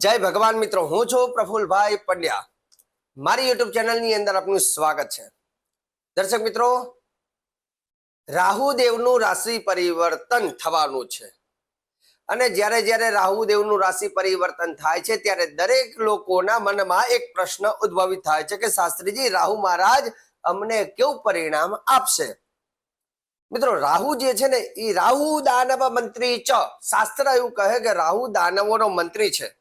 જય ભગવાન મિત્રો, હું છું પ્રફુલભાઈ પંડ્યા. મારી યુટ્યુબ ચેનલની અંદર આપનું સ્વાગત છે. દર્શક મિત્રો, રાહુદેવનું રાશિ પરિવર્તન થવાનું છે. અને જ્યારે જ્યારે રાહુદેવનું રાશિ પરિવર્તન થાય છે, ત્યારે દરેક લોકોના મનમાં એક પ્રશ્ન ઉદ્ભવિત થાય છે કે, શાસ્ત્રીજી, રાહુ મહારાજ અમને કેવું પરિણામ આપશે? મિત્રો, રાહુ જે છે ને એ રાહુ દાનવ મંત્રી ચ. શાસ્ત્ર એવું કહે કે રાહુ દાનવોનો મંત્રી છે.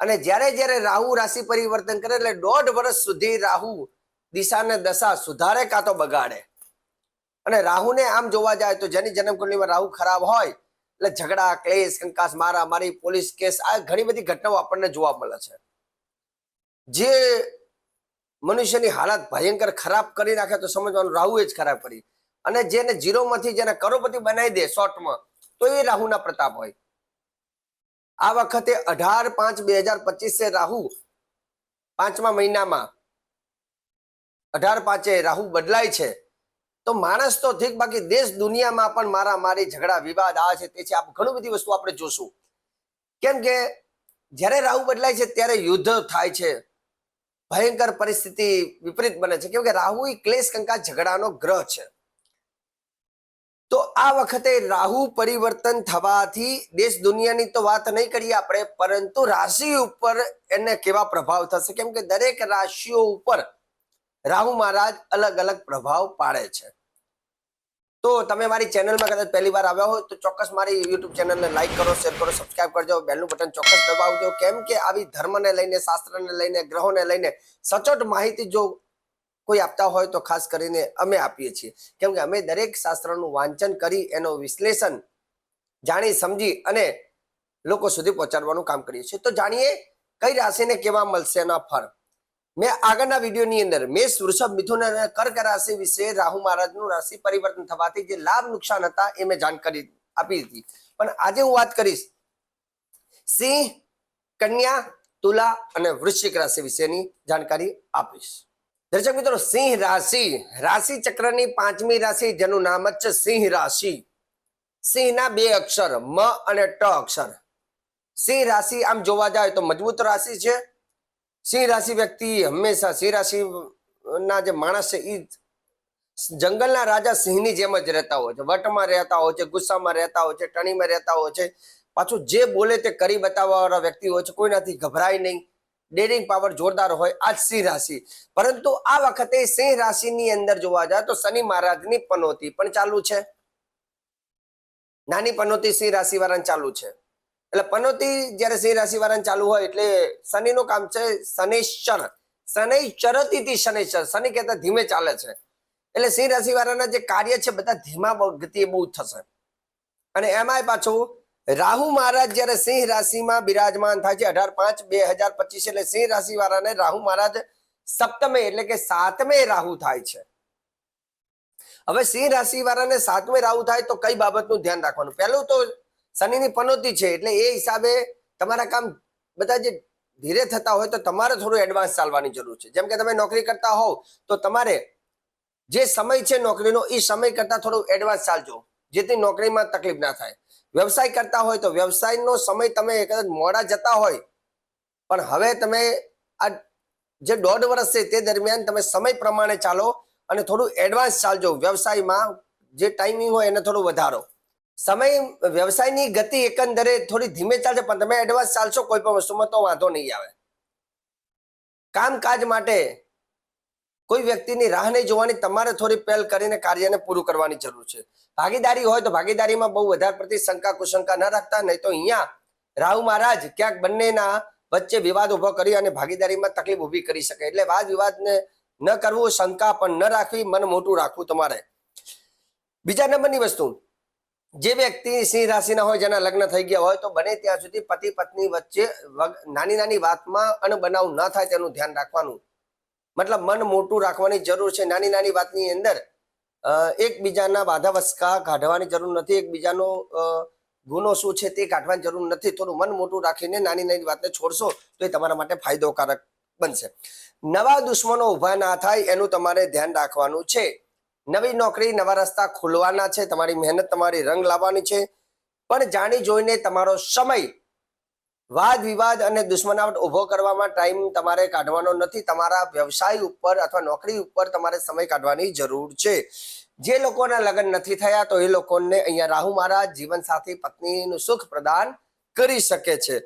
અને જ્યારે જ્યારે રાહુ રાશિ પરિવર્તન કરે એટલે દોઢ વર્ષ સુધી રાહુ દિશાને દશા સુધારે કાં તો બગાડે. અને રાહુને આમ જોવા જાય તો જેની જન્મકુંડલીમાં રાહુ ખરાબ હોય, એટલે ઝઘડા, ક્લેશ, કંકાસ મારા મારી પોલીસ કેસ, આ ઘણી બધી ઘટનાઓ આપણને જોવા મળે છે. જે મનુષ્યની હાલત ભયંકર ખરાબ કરી નાખે તો સમજવાનું રાહુ એ જ ખરાબ કરી. અને જેને જીરોમાંથી જેને કરોડપતિ બનાવી દે શોર્ટમાં, તો એ રાહુના પ્રતાપ હોય. આ વખતે અઢાર પાંચ બે હજાર પચીસે રાહુ પાંચમા મહિનામાં અઢાર પાંચે રાહુ બદલાય છે. તો માણસ તો ઠીક, બાકી દેશ દુનિયામાં પણ મારા મારી ઝઘડા, વિવાદ આ છે, તે છે. આ ઘણી બધી વસ્તુ આપણે જોશું. કેમ કે જ્યારે રાહુ બદલાય છે ત્યારે યુદ્ધ થાય છે. ભયંકર પરિસ્થિતિ વિપરીત બને છે. કેમ કે રાહુ એ ક્લેશ કંકા ઝઘડાનો ગ્રહ છે. તો આ વખતે રાહુ પરિવર્તન થવાથી દેશ દુનિયાની તો વાત નહીં કરીએ આપણે, પરંતુ રાશિ ઉપર એને કેવા પ્રભાવ થશે? કેમ કે દરેક રાશિઓ ઉપર રાહુ મહારાજ અલગ અલગ પ્રભાવ પાડે છે. તો તમે મારી ચેનલમાં કદાચ પહેલી વાર આવ્યા હોય તો ચોક્કસ મારી યુટ્યુબ ચેનલને લાઈક કરો શેર કરો સબસ્ક્રાઈબ કરજો, બેલનું બટન ચોક્કસ દબાવજો. કેમ કે આવી ધર્મને લઈને, શાસ્ત્રને લઈને, ગ્રહોને લઈને સચોટ માહિતી જો કોઈ આપતા હોય તો ખાસ કરીને અમે આપીએ છીએ. કેમ કે અમે દરેક શાસ્ત્રનું વાંચન કરી એનો વિશ્લેષણ જાણી સમજી અને લોકો સુધી પહોંચાડવાનું કામ કરીએ છીએ. તો જાણીએ કઈ રાશિને કેવા મળશે એના ફળ. મેં આગળના વિડીયોની અંદર મેષ, વૃષભ, મિથુન અને કર્ક રાશિ વિશે રાહુ મહારાજનું રાશિ પરિવર્તન થવાથી જે લાભ, નુકસાન હતા એ મેં જાણકારી આપી હતી. પણ આજે હું વાત કરીશ સિંહ, કન્યા, તુલા અને વૃશ્ચિક રાશિ વિશેની જાણકારી આપીશ. દર્શક મિત્રો, સિંહ રાશિ. રાશિ ચક્રની પાંચમી રાશિ, જેનું નામ જ છે સિંહ રાશિ. સિંહના બે અક્ષર, મ અને ટ અક્ષર. સિંહ રાશિ આમ જોવા જાય તો મજબૂત રાશિ છે. સિંહ રાશિ વ્યક્તિ હંમેશા, સિંહ રાશિ ના જે માણસ છે એ જંગલના રાજા સિંહની જેમ જ રહેતા હોય છે. વટમાં રહેતા હોય છે, ગુસ્સામાં રહેતા હોય છે, ટણીમાં રહેતા હોય છે. પાછું જે બોલે તે કરી બતાવવાવાળા વ્યક્તિ હોય છે, કોઈનાથી ગભરાય નહીં. ડેરિંગ પાવર જોરદાર હોય આ સિંહ રાશિ. પરંતુ આ વખતે સિંહ રાશિની અંદર જોવા જાય તો શનિ મહારાજની પનોતી પણ ચાલુ છે. નાની પનોતી સિંહ રાશિ વાળાને ચાલુ છે. એટલે પનોતી જ્યારે સિંહ રાશિ વાળાને ચાલુ હોય એટલે શનિનું કામ છે શનિશ્ચર. શનૈચરતી શનિશ્ચર. શનિ કહેતા ધીમે ચાલે છે. એટલે સિંહ રાશિ વાળાના જે કાર્ય છે, બધા ધીમા ગતિએ બહુ થશે. અને એમાંય પાછું રાહુ મહારાજ જ્યારે સિંહ રાશિમાં બિરાજમાન થાય છે, અઢાર પાંચ બે હજાર પચીસ એટલે સિંહ રાશિ વાળાને રાહુ મહારાજ સપ્તમે એટલે કે સાતમે રાહુ થાય છે. હવે સિંહ રાશિ વાળાને સાતમે રાહુ થાય તો કઈ બાબતનું ધ્યાન રાખવાનું? પહેલું તો શનિની પનોતી છે એટલે એ હિસાબે તમારા કામ બધા જે ધીરે થતા હોય તો તમારે થોડું એડવાન્સ ચાલવાની જરૂર છે. જેમ કે તમે નોકરી કરતા હોવ તો તમારે જે સમય છે નોકરીનો, એ સમય કરતા થોડું એડવાન્સ ચાલજો, જેથી નોકરીમાં તકલીફ ના થાય. વ્યવસાય કરતા હોય તો વ્યવસાયનો સમય તમે કદાચ મોડા જતા હોય, પણ હવે તમે આ જે દોઢ વર્ષ છે તે દરમિયાન તમે સમય પ્રમાણે ચાલો અને થોડું એડવાન્સ ચાલજો. વ્યવસાયમાં જે ટાઈમિંગ હોય એને થોડું વધારો. સમય, વ્યવસાયની ગતિ એકંદરે થોડી ધીમે ચાલશે, પણ તમે એડવાન્સ ચાલશો કોઈ પણ વસ્તુમાં તો વાંધો નહીં આવે. કામકાજ માટે કોઈ વ્યક્તિની રાહ નહીં જોવાની, તમારે થોડી પહેલ કરીને કાર્યને પૂરું કરવાની જરૂર છે. ભાગીદારી હોય તો ભાગીદારીમાં બહુ વધારે પડતી શંકા કુશંકા ન રાખતા, નહીં તો અહીંયા રાહુ મહારાજ ક્યાંક બંનેના વચ્ચે વિવાદ ઊભો કરી અને ભાગીદારીમાં તકલીફ ઊભી કરી શકે. એટલે વાદ વિવાદને ન કરવું, શંકા પણ ન રાખવી, મન મોટું રાખવું તમારે. બીજા નંબરની વસ્તુ, જે વ્યક્તિ સિંહ રાશિના હોય, જેના લગ્ન થઈ ગયા હોય, તો બને ત્યાં સુધી પતિ પત્ની વચ્ચે નાની નાની વાતમાં અણબનાવ ન થાય તેનું ધ્યાન રાખવાનું. મતલબ મન મોટું રાખવાની જરૂર છે. નાની નાની વાતની અંદર એકબીજાના બાધા વસકા કાઢવાની જરૂર નથી. એકબીજાનો ગુનો શું છે તે કાઢવાની જરૂર નથી. થોડું મન મોટું રાખીને નાની નાની વાતને છોડશો તો એ તમારા માટે ફાયદોકારક બનશે. નવા દુશ્મનો ઊભા ના થાય એનું તમારે ધ્યાન રાખવાનું છે. નવી નોકરી, નવા રસ્તા ખોલવાના છે. તમારી મહેનત, તમારી રંગ લાવવાની છે. પણ જાણી જોઈને તમારો સમય વાદ વિવાદ અને દુશ્મનાવટ ઊભો કરવામાં ટાઈમ તમારે કાઢવાનો નથી. તમારા વ્યવસાય ઉપર અથવા નોકરી ઉપર તમારે સમય કાઢવાની જરૂર છે. જે લોકોના લગ્ન નથી થયા તો એ લોકોને અહીંયા રાહુ મહારાજ જીવન સાથી પત્નીનું સુખ પ્રદાન કરી શકે છે.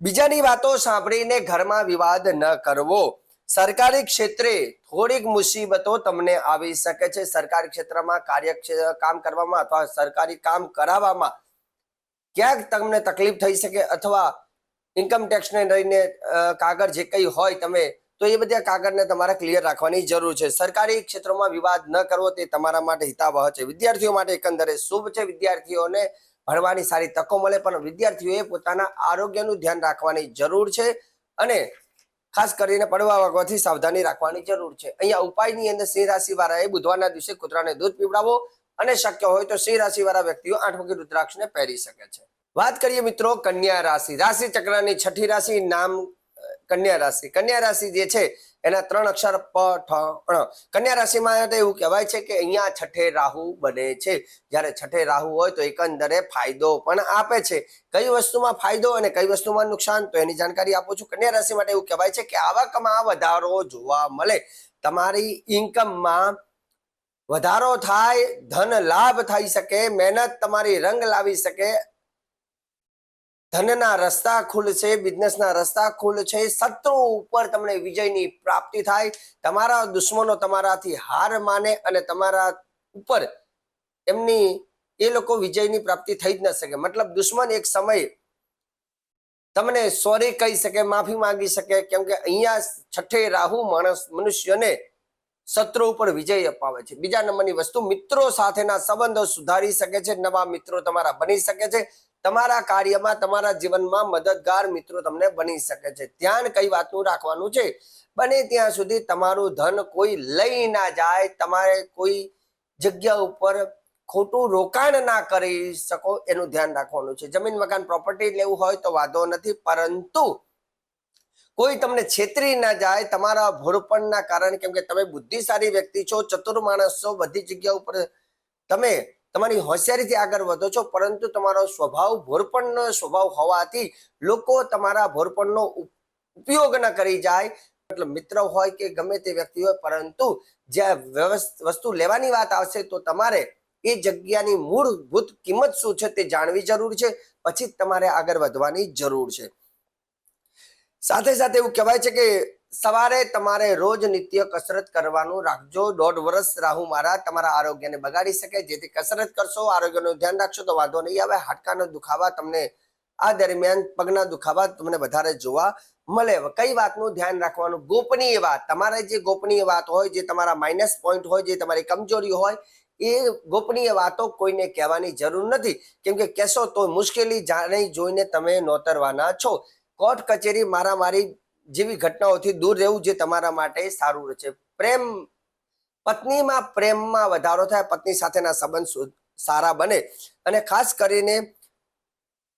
બીજાની વાતો સાંભળીને ઘરમાં વિવાદ ન કરવો. સરકારી ક્ષેત્રે થોડીક મુસીબતો તમને આવી શકે છે. સરકારી ક્ષેત્રમાં કાર્ય કામ કરવામાં અથવા સરકારી કામ કરાવવામાં ક્યાંક તમને તકલીફ થઈ શકે અથવા ઇન્કમ ટેક્સને લઈને કાગળ જે કંઈ હોય તમે, તો એ બધા કાગળને તમારે ક્લિયર રાખવાની જરૂર છે. સરકારી ક્ષેત્રોમાં વિવાદ ન કરવો તે તમારા માટે હિતાવહ છે. વિદ્યાર્થીઓ માટે એકંદરે શુભ છે. વિદ્યાર્થીઓને ભણવાની સારી તકો મળે, પણ વિદ્યાર્થીઓએ પોતાના આરોગ્યનું ધ્યાન રાખવાની જરૂર છે અને ખાસ કરીને પડવા વાગવાથી સાવધાની રાખવાની જરૂર છે. અહીંયા ઉપાયની અંદર સિંહ રાશિ વાળાએ બુધવારના દિવસે કૂતરાને દૂધ પીવડાવો અને શક્ય હોય તો સિંહ રાશિ વાળા વ્યક્તિઓ આઠ વખત રુદ્રાક્ષને પહેરી શકે છે. વાત કરીએ મિત્રો કન્યા રાશિ. રાશિ ચક્રની છઠ્ઠી રાશિ નામ કન્યા રાશિ. કન્યા રાશિ જે છે, એના ત્રણ અક્ષર પ, ઠ કન્યા રાશિમાં તો એવું કહેવાય છે કે અહીંયા છઠ્ઠે રાહુ બને છે. જ્યારે છઠ્ઠે રાહુ હોય તો એકંદરે ફાયદો પણ આપે છે. કઈ વસ્તુમાં ફાયદો અને કઈ વસ્તુમાં નુકસાન તો એની જાણકારી આપું છું. કન્યા રાશિ માટે એવું કહેવાય છે કે આવકમાં વધારો જોવા મળે. તમારી ઇન્કમમાં વધારો થાય, ધન લાભ થઈ શકે, મહેનત તમારી રંગ લાવી શકે ધનના રસ્તા ખુલશે બિઝનેસના રસ્તા ખુલશે શત્રુ ઉપર તમને વિજયની પ્રાપ્તિ થાય. તમારા દુશ્મનો તમારાથી હાર માને અને તમારા ઉપર એમની, એ લોકો વિજયની પ્રાપ્તિ થઈ જ ન શકે. મતલબ દુશ્મન એક સમય તમને સોરી કહી શકે, માફી માંગી શકે, કેમ કે અહીંયા છઠ્ઠે રાહુ માણસ, મનુષ્યને શત્રુ ઉપર વિજય અપાવે છે. બીજા નંબરની વસ્તુ, મિત્રો સાથેના સંબંધો સુધારી શકે છે, નવા મિત્રો તમારા બની શકે છે. તમારા કાર્યમાં, તમારા જીવનમાં મદદગાર મિત્રો તમને બની શકે છે. ધ્યાન કઈ વાતનું રાખવાનું છે? બને ત્યાં સુધી તમારું ધન કોઈ લઈ ના જાય, તમારે કોઈ જગ્યા ઉપર ખોટું રોકાણ ના કરી શકો એનું ધ્યાન રાખવાનું છે. જમીન, મકાન પ્રોપર્ટી લેવું હોય તો વાંધો નથી, પરંતુ કોઈ તમને છેતરી ના જાય, તમારા ભોળપણના કારણે, કેમ કે તમે બુદ્ધિશાળી વ્યક્તિ છો, ચતુર માણસ છો, બધી જગ્યા ઉપર તમે તમારી હોશિયારીથી આગળ વધો છો, પરંતુ તમારો સ્વભાવ ભોળપણનો સ્વભાવ હોવાથી લોકો તમારા ભોળપણનો ઉપ- ઉપયોગ ન કરી જાય. મતલબ મિત્ર હોય કે ગમે તે વ્યક્તિ હોય, પરંતુ જ્યાં વસ્તુ લેવાની વાત આવશે તો તમારે એ જગ્યાની મૂળભૂત કિંમત શું છે તે જાણવી જરૂર છે, પછી તમારે આગળ વધવાની જરૂર છે. સાથે સાથે એવું કહેવાય છે કે સવારે તમારે રોજ નિત્ય કસરત કરવાનું રાખજો. દોઢ વર્ષ રાહુ મારા તમારા આરોગ્યને બગાડી શકે. જેથી કસરત કરશો, આરોગ્યનું ધ્યાન રાખશો તો વાંધો નહીં આવે. હાડકાનો દુખાવા તમને આ દરમિયાન પગના દુખાવા તમને વધારે જોવા મળે. કઈ વાતનું ધ્યાન રાખવાનું? ગોપનીય વાત. તમારે જે ગોપનીય વાત હોય, જે તમારા માઇનસ પોઈન્ટ હોય, જે તમારી કમજોરી હોય, એ ગોપનીય વાતો કોઈને કહેવાની જરૂર નથી. કેમ કે કહેશો તો મુશ્કેલી જાણી જોઈને તમે નોતરવાના છો. કોર્ટ કચેરી મારામારી જેવી ઘટનાઓથી દૂર રહેવું જે તમારા માટે સારું રહેશે. પ્રેમ, પત્નીમાં પ્રેમમાં વધારો થાય, પત્ની સાથેના સંબંધ સારા બને અને ખાસ કરીને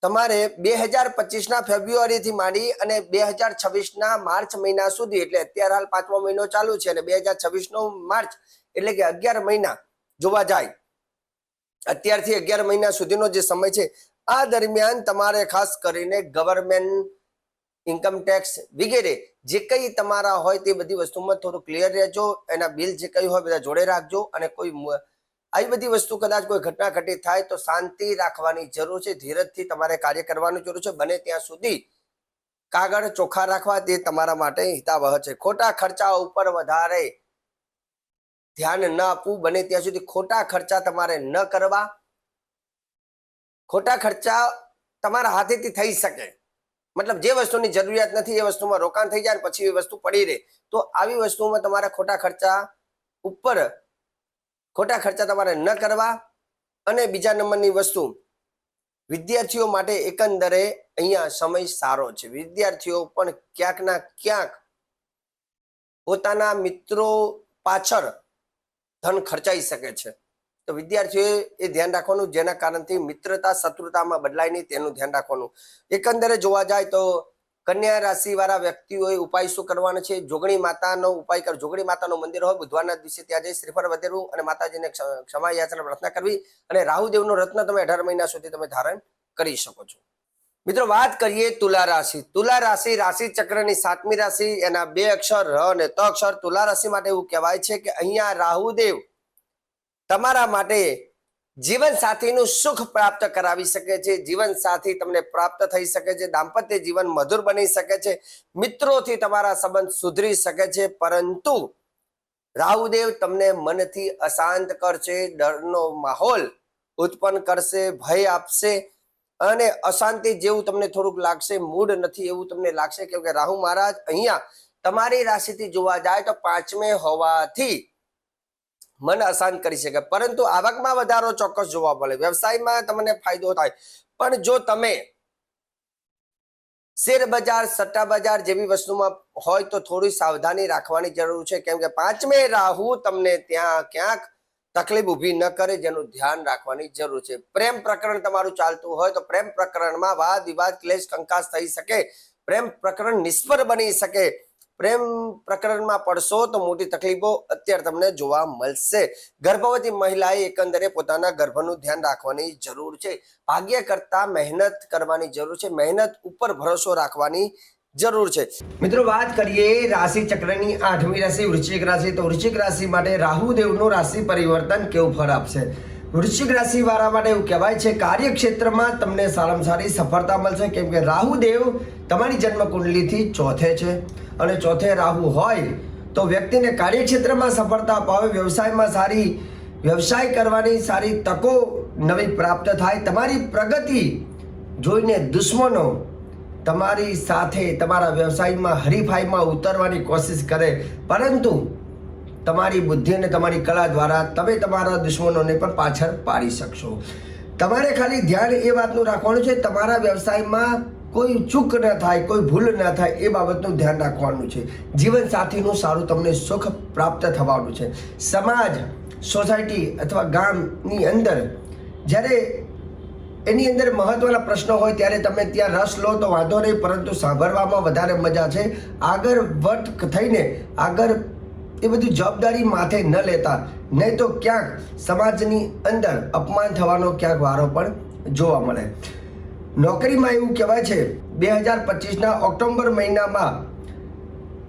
તમારે બે હજાર પચીસના ફેબ્રુઆરીથી માંડી અને બે હજાર છવ્વીસના માર્ચ મહિના સુધી, એટલે અત્યારે હાલ પાંચમો મહિનો ચાલુ છે અને બે હજાર છવ્વીસનો માર્ચ, એટલે કે અગિયાર મહિના જોવા જાય. અત્યારથી અગિયાર મહિના સુધીનો જે સમય છે, આ દરમિયાન તમારે ખાસ કરીને ગવર્મેન્ટ ઇન્કમ ટેક્સ વગેરે જે કંઈ તમારા હોય તે બધી વસ્તુમાં થોડું ક્લિયર રહેજો, એના બિલ જે કંઈ હોય બધા જોડે રાખજો અને કોઈ આવી બધી વસ્તુ કદાચ કોઈ ઘટના ઘટી થાય તો શાંતિ રાખવાની જરૂર છે, ધીરજથી તમારે કાર્ય કરવાની જરૂર છે, બને ત્યાં સુધી કાગળ ચોખ્ખા રાખવા તે તમારા માટે હિતાવહ છે. ખોટા ખર્ચા ઉપર વધારે ધ્યાન ન આપવું, બને ત્યાં સુધી ખોટા ખર્ચા તમારે ન કરવા. ખોટા ખર્ચા તમારા હાથેથી થઈ શકે. મતલબ જે વસ્તુની જરૂરિયાત નથી, એ વસ્તુમાં રોકાણ થઈ જાય પછી એ વસ્તુ પડી રહે. તો આવી વસ્તુમાં તમારા ખોટા ખર્ચા ઉપર ખોટા ખર્ચા તમારે ન કરવા અને બીજા નંબરની વસ્તુ, વિદ્યાર્થીઓ માટે એકંદરે અહીંયા સમય સારો છે. વિદ્યાર્થીઓ પણ ક્યાંક ના ક્યાંક પોતાના મિત્રો પાછળ ધન ખર્ચાઈ શકે છે. તો વિદ્યાર્થીઓએ એ ધ્યાન રાખવાનું, જેના કારણથી મિત્રતા, શત્રુતામાં બદલાય નહીં, તેનું ધ્યાન રાખવાનું. એકંદરે જોવા જાય તો કન્યા રાશિ વાળા વ્યક્તિઓએ ઉપાય શું કરવાનો છે? જોગણી માતાનો ઉપાય કર, જોગણી માતાનું મંદિર હોય, બુધવારના દિવસે ત્યાં જઈ શ્રીફળ વધેરવું અને માતાજીને ક્ષ- ક્ષમા યાચના પ્રાર્થના કરવી અને રાહુદેવનું રત્ન તમે અઢાર મહિના સુધી તમે ધારણ કરી શકો છો. મિત્રો, વાત કરીએ તુલા રાશિ. તુલા રાશિ રાશિ ચક્રની સાતમી રાશિ, એના બે અક્ષર, ર અને ત અક્ષર તુલા રાશિ માટે એવું કહેવાય છે કે અહીંયા રાહુદેવ તમારા માટે જીવન સાથીનું સુખ પ્રાપ્ત કરાવી શકે છે. જીવન સાથી તમને પ્રાપ્ત થઈ શકે છે. દાંપત્ય જીવન મધુર બની શકે છે. મિત્રોથી તમારા સંબંધ સુધરી શકે છે. પરંતુ રાહુદેવ તમને મનથી અશાંત કરશે, ડરનો માહોલ ઉત્પન્ન કરશે, ભય આપશે અને અશાંતિ જેવું તમને થોડુંક લાગશે, મૂડ નથી એવું તમને લાગશે. કેમ કે રાહુ મહારાજ અહીંયા તમારી રાશિથી જોવા જાય તો પાંચમે હોવાથી મન અશાંત કરી શકે. પરંતુ આવકમાં વધારો ચોક્કસ જોવા મળે. વ્યવસાયમાં તમને ફાયદો થાય. પણ જો તમે શેર બજાર, સટ્ટા બજાર જેવી વસ્તુમાં હોય તો થોડી સાવધાની રાખવાની જરૂર છે. કેમ કે પાંચમે રાહુ તમને ત્યાં ક્યાંક તકલીફ ઊભી ન કરે જેનું ધ્યાન રાખવાની જરૂર છે. પ્રેમ પ્રકરણ તમારું ચાલતું હોય તો પ્રેમ પ્રકરણમાં વાદ વિવાદ, ક્લેશ, કંકાસ થઈ શકે. પ્રેમ પ્રકરણ નિષ્ફળ બની શકે. પ્રેમ પ્રકરણમાં પડશો તો મોટી તકલીફો અત્યારે તમને જોવા મળશે. ગર્ભવતી મહિલાએ એકંદરે પોતાના ગર્ભનું ધ્યાન રાખવાની જરૂર છે. ભાગ્ય કરતા મહેનત કરવાની જરૂર છે. મહેનત ઉપર ભરોસો રાખવાની જરૂર છે. મિત્રો, વાત કરીએ રાશિ ચક્રની આઠમી રાશિ, વૃશ્ચિક રાશિ. તો વૃશ્ચિક રાશિ માટે રાહુદેવનું રાશિ પરિવર્તન કેવું ફળ આપશે? વૃશ્ચિક રાશિ વાળા માટે એવું કહેવાય છે, કાર્યક્ષેત્રમાં તમને સારામાં સારી સફળતા મળશે. કેમ કે રાહુદેવ તમારી જન્મ કુંડલીથી ચોથે છે. અને ચોથે રાહુ હોય તો વ્યક્તિને કાર્યક્ષેત્રમાં સફળતા અપાવે, વ્યવસાયમાં સારી, વ્યવસાય કરવાની સારી તકો નવી પ્રાપ્ત થાય. તમારી પ્રગતિ જોઈને દુશ્મનો તમારી સાથે તમારા વ્યવસાયમાં હરીફાઈમાં ઉતરવાની કોશિશ કરે. પરંતુ તમારી બુદ્ધિ અને તમારી કલા દ્વારા તમે તમારા દુશ્મનોને પણ પાછળ પાડી શકશો. તમારે ખાલી ધ્યાન એ વાતનું રાખવાનું છે, તમારા વ્યવસાયમાં કોઈ ચૂક ન થાય, કોઈ ભૂલ ન થાય એ બાબતનું ધ્યાન રાખવાનું છે. જીવન સાથીનું સારું તમને સુખ પ્રાપ્ત થવાનું છે. સમાજ, સોસાયટી અથવા ગામની અંદર જ્યારે એની અંદર મહત્વના પ્રશ્નો હોય ત્યારે તમે ત્યાં રસ લો તો વાંધો નહીં, પરંતુ સાંભળવામાં વધારે મજા છે. આગળ વટ થઈને આગળ એ બધી જવાબદારી માથે ન લેતા, નહીં તો ક્યાંક સમાજની અંદર અપમાન થવાનો ક્યાંક વારો પણ જોવા મળે. નોકરીમાં એવું કહેવાય છે, બે હજાર પચીસના ઓક્ટોબર મહિનામાં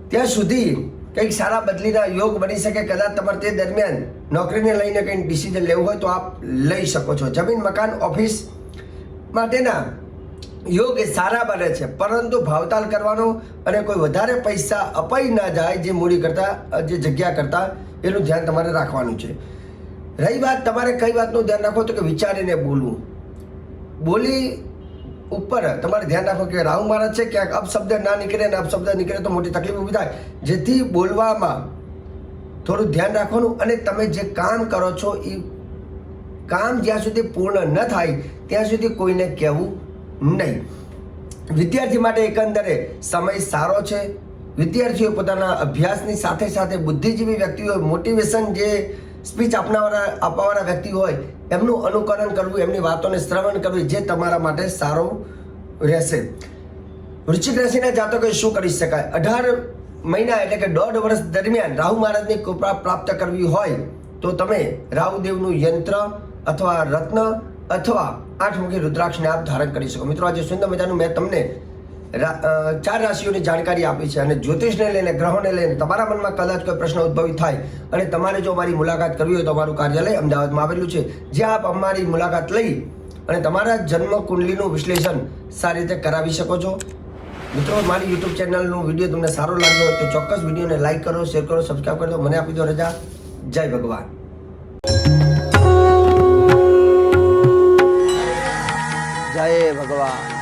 ત્યાં સુધી કંઈક સારા બદલીના યોગ બની શકે, કદાચ તમારે તે દરમિયાન નોકરીને લઈને કંઈક ડિસિઝન લેવું હોય તો આપ લઈ શકો છો. જમીન, મકાન, ઓફિસ માટેના યોગ એ સારા બને છે. પરંતુ ભાવતાલ કરવાનો અને કોઈ વધારે પૈસા અપાઈ ના જાય જે મૂડી કરતા, જે જગ્યા કરતા, એનું ધ્યાન તમારે રાખવાનું છે. રહી વાત તમારે કઈ વાતનું ધ્યાન રાખો તો કે વિચારીને બોલવું. બોલી ઉપર તમારે ધ્યાન રાખો કે રાહુ મહારાજ છે, ક્યાંક અપશબ્દ ના નીકળે અને અપશબ્દ નીકળે તો મોટી તકલીફ ઊભી થાય. જેથી બોલવામાં થોડું ધ્યાન રાખવાનું અને તમે જે કામ કરો છો એ કામ જ્યાં સુધી પૂર્ણ ન થાય, ત્યાં સુધી કોઈને કહેવું નહીં. વિદ્યાર્થી માટે એકંદરે સમય સારો છે. વિદ્યાર્થીઓ પોતાના અભ્યાસની સાથે સાથે બુદ્ધિજીવી વ્યક્તિઓ મોટિવેશન જે સ્પીચ આપનાવાળા, આપવાવાળા વ્યક્તિ હોય, એમનું અનુકરણ કરવું, એમની વાતોને શ્રવણ કરવું જે તમારા માટે સારું રહેશે. વૃશ્ચિક રાશિના જાતકોએ શું કરી શકાય? અઢાર મહિના એટલે કે દોઢ વર્ષ દરમિયાન રાહુ મહારાજની કૃપા પ્રાપ્ત કરવી હોય તો તમે રાહુદેવનું યંત્ર અથવા રત્ન અથવા આઠમુખી રુદ્રાક્ષને આપ ધારણ કરી શકો. મિત્રો, આજે સુંદર મજાનું મેં તમને ચાર રાશિઓની જાણકારી આપી છે અને જ્યોતિષને લઈને, ગ્રહોને લઈને તમારા મનમાં કદાચ કોઈ પ્રશ્ન ઉદ્ભવી થાય અને તમારે જો મારી મુલાકાત કરવી હોય તો અમારું કાર્યાલય અમદાવાદમાં આવેલું છે. જ્યાં આપ અમારી મુલાકાત લઈ અને તમારા જન્મ કુંડલીનું વિશ્લેષણ સારી રીતે કરાવી શકો છો. મિત્રો, મારી યુટ્યુબ ચેનલનો વીડિયો તમને સારો લાગ્યો હોય તો ચોક્કસ વિડીયોને લાઈક કરો, શેર કરો, સબસ્ક્રાઈબ કરો મને આપી દો રજા. જય ભગવાન. જય ભગવાન.